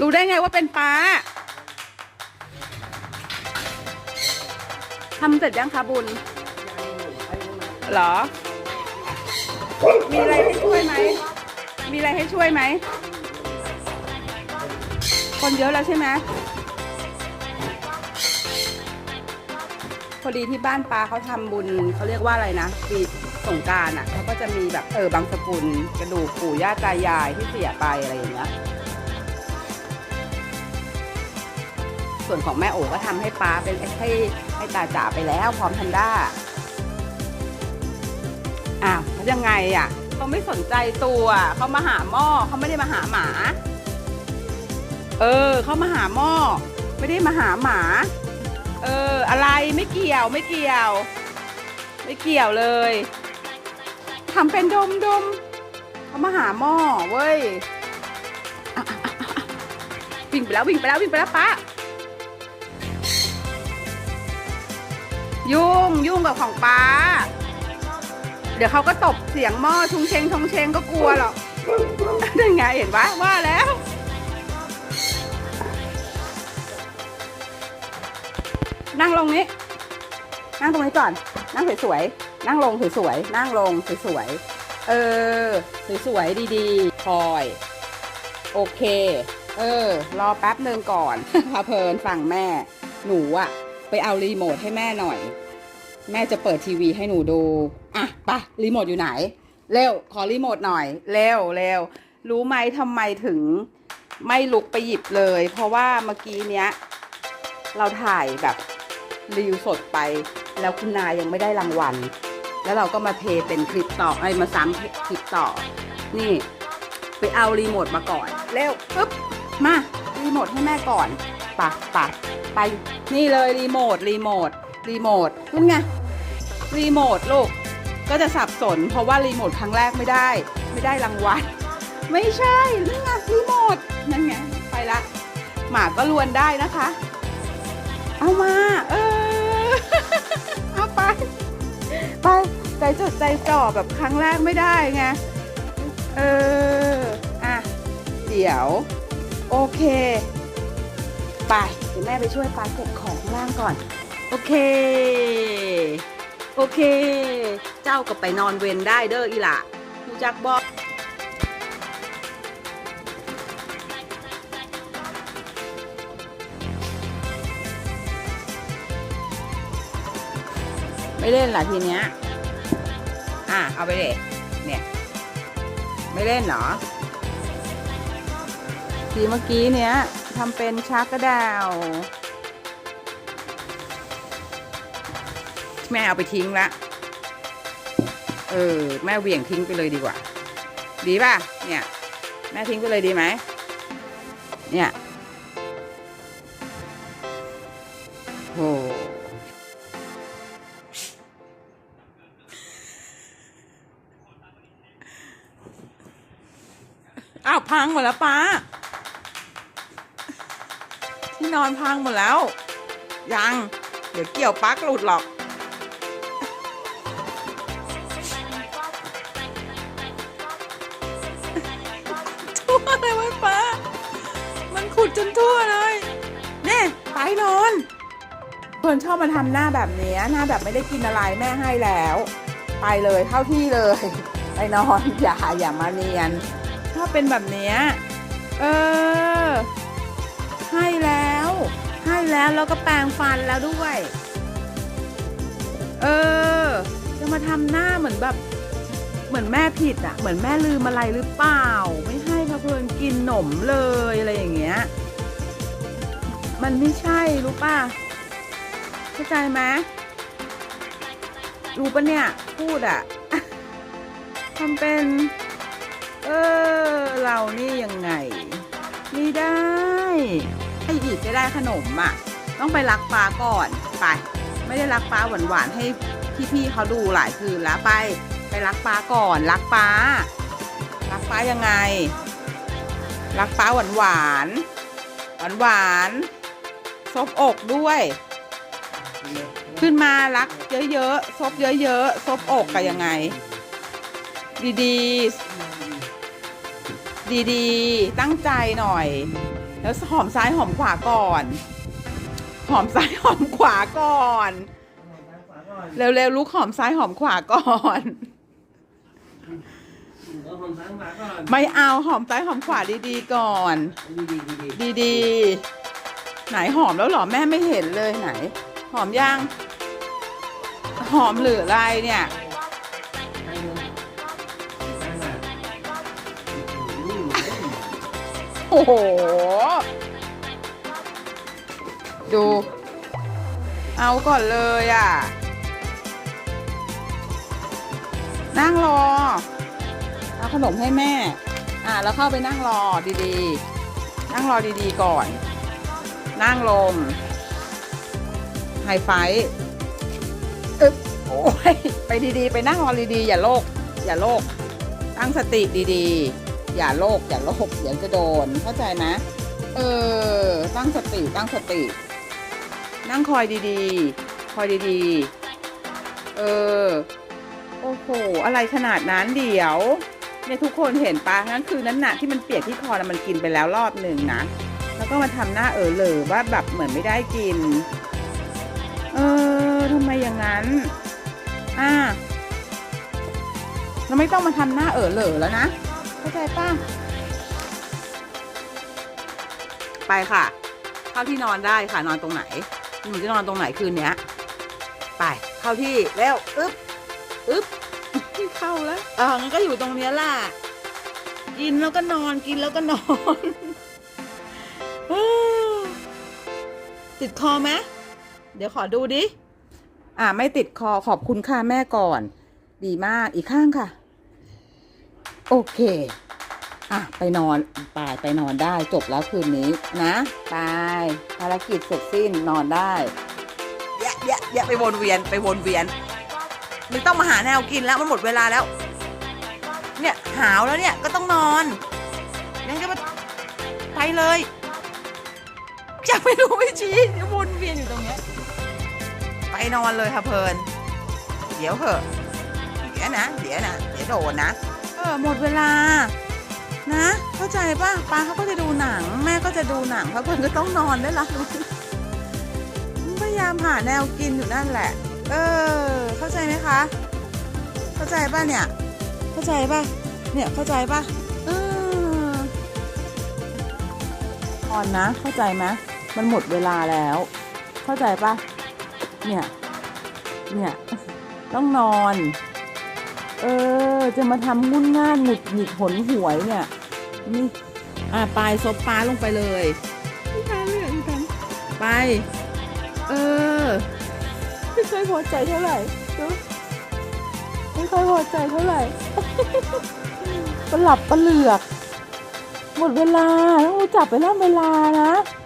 รู้ได้ไงว่าเป็นป้าทำเสร็จยังคะบุญเหรอ มีอะไรให้ช่วยไหม มีอะไรให้ช่วยไหม คนเยอะแล้วใช่ไหมพอดีที่บ้านปลาเขาทำบุญเขาเรียกว่าอะไรนะปีสงการอะเขาก็จะมีแบบเออบางสกุลกระดูกปู่ย่าตายายที่เสียไปอะไรอย่างเงี้ย ส่วนของแม่โอก็ทำให้ป้าเป็นให้ให้ตาจ๋าไปแล้วพร้อมแพนด้าอ้าวยังไงอะเขาไม่สนใจตัวเขามาหาหม้อเขาไม่ได้มาหาหมา เออเขามาหาหม้อไม่ได้มาหาหมา เออ อะไรไม่เกี่ยวไม่เกี่ยว ไม่เกี่ยวเลยทำเป็นดมดมเขามาหาหม้อเว้ยวิ่งไปแล้ววิ่งไปแล้ววิ่งไปแล้วป้า ยุ่งยุ่งกับของป้า เดี๋ยวเขาก็ตบเสียงหม้อชุงเชงชงเชงก็กลัวหรอกนั่นไงเห็นปะว่าแล้ว นั่งลงนี้ นั่งตรงนี้ก่อน นั่งสวยๆนั่งลงสวยๆนั่งลงสวยๆเออสวยๆดีๆคอย โอเค เออ รอแป๊บหนึ่งก่อนพาเพลินฟังแม่ หนูอะ ไปเอารีโมทให้แม่หน่อย แม่จะเปิดทีวีให้หนูดู อะไปะรีโมทอยู่ไหน เร็ว ขอรีโมทหน่อย เร็วเร็ว รู้ไหมทำไมถึงไม่ลุกไปหยิบเลย เพราะว่าเมื่อกี้เนี้ย เราถ่ายแบบรีวิวสดไป แล้วคุณนายยังไม่ได้รางวัล แล้วเราก็มาเพย์เป็นคลิปต่อไอ้มาซ้ำคลิปต่อ นี่ ไปเอารีโมทมาก่อน เร็วปึ๊บ มา รีโมทให้แม่ก่อนปะปะ ไป นี่เลยรีโมทรีโมทรีโมทนั่นไงรีโมทลูกก็จะสับสน เพราะว่ารีโมทครั้งแรกไม่ได้ ไม่ได้รางวัลไม่ใช่นี่ไงรีโมทนั่นไงไปละหมาก็ลวนได้นะคะ เอามา เออเอาไป ไปใจจดใจจ่อแบบครั้งแรกไม่ได้ไงเอออะเดี๋ยว โอเค ไป ดี๋ยวแม่ไปช่วยปาเก็บของข้างล่างก่อน โอเค โอเค เจ้าก็ไปนอนเวนได้เด้ออีหละกูจักบอกไม่เล่นหรอทีเนี้ย อะ เอาไปเลยเนี่ย ไม่เล่นเหรอ ทีเมื่อกี้เนี้ย ทำเป็นชักกระดาวแม่เอาไปทิ้งละ เออ แม่เหวี่ยงทิ้งไปเลยดีกว่า ดีป่ะ เนี่ย แม่ทิ้งไปเลยดีไหม เนี่ย โห อ้าว พังหมดแล้วป้า ที่นอนพังหมดแล้ว ยัง เดี๋ยวเกี่ยวปลั๊กหลุดหรอก ทั่วเลยว้ป้า มันขุดจนทั่วเลยเนี่ยไปนอนคนชอบมาทำหน้าแบบเนี้ยหน้าแบบไม่ได้กินอะไรแม่ให้แล้ว ไปเลยเข้าที่เลย ไปนอนอย่าอย่ามาเนียนชอบเป็นแบบเนี้ยเออ ให้แล้ว ให้แล้วแล้วก็แปรงฟันแล้วด้วย เออ จะมาทำหน้าเหมือนแบบ เหมือนแม่ผิดอะเหมือนแม่ลืมอะไรหรือเปล่า ไม่ให้พะเพลินกินหนมเลยอะไรอย่างเงี้ย มันไม่ใช่รู้ป่ะ เข้าใจไหมรู้ปะเนี่ย พูดอะทำเป็น เออ เรานี่ยังไง ไม่ได้ ไออีกจะได้ขนมอะ ต้องไปรักป้าก่อนไป ไม่ได้รักป้าหวานๆให้พี่ๆเขาดูหลายคืนแล้วไป ไปรักป้าก่อนรักป้ารักป้ายังไง รักป้าหวานหวานหวานหวานซบอกด้วย ขึ้นมารักเยอะๆซบเยอะๆซบอกกันยังไง ดีๆ ดีๆ ตั้งใจหน่อย แล้วหอมซ้ายหอมขวาก่อน หอมซ้ายหอมขวาก่อน เร็วๆลุกหอมซ้ายหอมขวาก่อนเอาหอมซ้ายขวาก่อนไม่เอาหอมซ้ายหอมขวาดีๆก่อน ดีดีดีดีดีๆไหนหอมแล้วเหรอแม่ไม่เห็นเลยไหน หอมยังหอมหรืออะไรเนี่ยให้ดูให้มาอืมโอ้โห ดู เอาก่อนเลยอะ นั่งรอ เอาขนมให้แม่ อะแล้วเข้าไปนั่งรอดีๆ นั่งรอดีๆก่อน นั่งลง ไฮไฟอึ๊บโอ้ย ไปดีๆ ไปนั่งรอดีๆ อย่าโลก อย่าโลก ตั้งสติดีๆ อย่าโลก อย่าโลก เดี๋ยวจะโดน เข้าใจไหมเออ ตั้งสติ ตั้งสติ นั่งคอยดีๆ คอยดีๆ เออ โอ้โห อะไรขนาดนั้นเดี๋ยวเนี่ยทุกคนเห็นปะนั่นคือนั้นน่ะที่มันเปียกที่คอนะมันกินไปแล้วรอบหนึ่งนะ แล้วก็มาทำหน้าเออเหลอว่าแบบเหมือนไม่ได้กิน เออทำไมอย่างนั้น อ่าเราไม่ต้องมาทำหน้าเออเหลอแล้วนะ เข้าใจป่ะไปค่ะ เข้าที่นอนได้ค่ะนอนตรงไหน หนูจะนอนตรงไหนคืนเนี้ย ไป เข้าที่เร็วอึ๊บอึ๊บเข้าแล้วเอองั้นก็อยู่ตรงเนี้ยแหละกินแล้วก็นอนกินแล้วก็นอนเออติดคอไหมเดี๋ยวขอดูดิ อ่าไม่ติดคอขอบคุณค่ะแม่ก่อน ดีมากอีกข้างค่ะ โอเค อะไปนอนไปไปนอนได้จบแล้วคืนนี้นะไปภารกิจเสร็จสิ้นนอนได้แยะแยะแยะไปวนเวียนไปวนเวียนไม่ต้องมาหาแนวกินแล้วมันหมดเวลาแล้ว เนี่ยหาวแล้วเนี่ยก็ต้องนอนงั้นก็ไปเลยจะไม่รู้ไม่ชี้วนเวียนอยู่ตรงเนี้ยไปนอนเลยค่ะเพลิน เดี๋ยวเหอะเดี๋ยวนะ เดี๋ยวนะ เดี๋ยวโดนนะ เออหมดเวลา นะ เข้าใจป่ะป้าเขาก็จะดูหนัง แม่ก็จะดูหนังเพราะคนก็ต้องนอนได้ละพยายามหาแนวกินอยู่นั่นแหละ เออ เข้าใจไหมคะ เข้าใจป่ะเนี่ย เข้าใจป่ะ เนี่ยเข้าใจป่ะเอออ่อนนะ เข้าใจไหมมันหมดเวลาแล้ว เข้าใจป่ะ เนี่ย เนี่ย ต้องนอน เออ จะมาทำงุ่นง่านหงุดหงิดหนหวยเนี่ย อ่าปลายซบป้าลงไปเลยพี่ทานเหลืองกันไป เออ ไม่ค่อยพอใจเท่าไหร่ดูไม่ค่อยพอใจเท่าไหร่ปหลับปเหลือก หมดเวลาต้องรู้จับไปแล้วเวลานะอะ